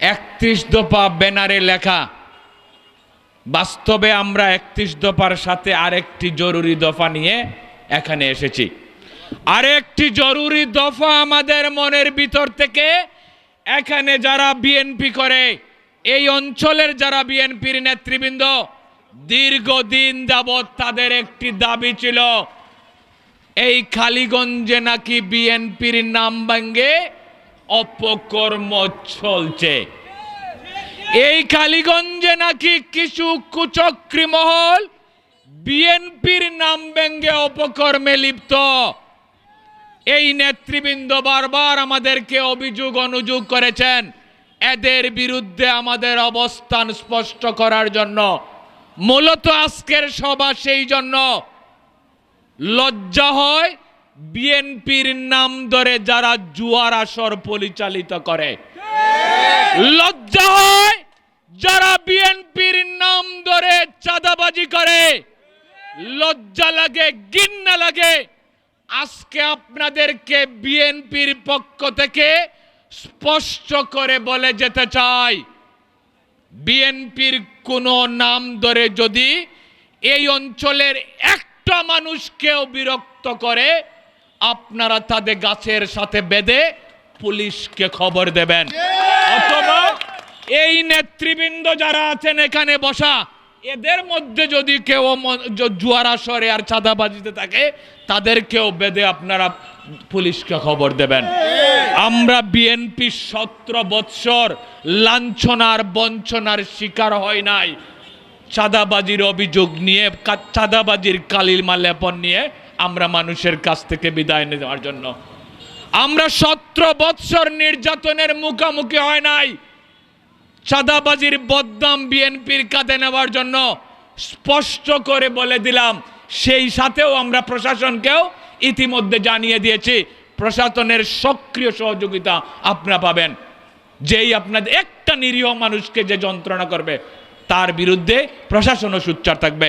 একত্রিশ দফা ব্যানারে লেখা, বাস্তবে আমরা একত্রিশ দফার সাথে আরেকটি জরুরি দফা নিয়ে এখানে এসেছি। আরেকটি জরুরি দফা আমাদের মনের ভিতর থেকে এখানে যারা বিএনপি করে, এই অঞ্চলের যারা বিএনপির নেতৃবৃন্দ, দীর্ঘদিন যাবৎ তাদের একটি দাবি ছিল, এই খালিগঞ্জে নাকি বিএনপির নাম ভাঙ্গে অপকর্ম চলছে। এই কালীগঞ্জে নাকি কিছু কুচক্রী মহল বিএনপির নাম ব্যঙ্গে অপকর্মে লিপ্ত। এই নেতৃবৃন্দ বারবার আমাদেরকে অভিযোগ অনুযোগ করেছেন, এদের বিরুদ্ধে আমাদের অবস্থান স্পষ্ট করার জন্য। মূলত আজকের সভা সেই জন্য। লজ্জা হয় বিএনপির নাম ধরে যারা জুয়ার আসর পরিচালিত করে। লজ্জা হয় যারা বিএনপির নাম ধরে চাঁদাবাজি করে। লজ্জা লাগে গিন্না লাগে। আজকে আপনাদেরকে বিএনপির পক্ষ থেকে স্পষ্ট করে বলে যেতে চাই, বিএনপির কোনো নাম ধরে যদি এই অঞ্চলের একটা মানুষকেও বিরক্ত করে আপনারা তাদের গাছের সাথে বেঁধে পুলিশকে খবর দেবেন। অথবা এই নেতৃবৃন্দ যারা আছেন এখানে বসা এদের মধ্যে যদি কেউ জুয়ার আসরে আর চাঁদাবাজিতে থাকে তাদেরকেও বেঁধে আপনারা পুলিশকে খবর দেবেন। আমরা বিএনপি সতেরো বৎসর লাঞ্ছনার বঞ্চনার শিকার হয় নাই। চাঁদাবাজির অভিযোগ নিয়ে চাঁদাবাজির কালিমা লেপন নিয়ে আমরা মানুষের কাছ থেকে বিদায় নেওয়ার জন্য। আমরা সতেরো বৎসর নির্যাতনের মুখোমুখি হয় নাই। চাঁদাবাজির বদনাম বিএনপির কাঁধে নেওয়ার জন্য স্পষ্ট করে বলে দিলাম, সেই সাথেও আমরা প্রশাসনকেও ইতিমধ্যে জানিয়ে দিয়েছি, প্রশাসনের সক্রিয় সহযোগিতা আপনারা পাবেন। যেই আপনাদের একটা নিরীহ মানুষকে যে যন্ত্রণা করবে, তার বিরুদ্ধে প্রশাসনও সুচ্চার থাকবে।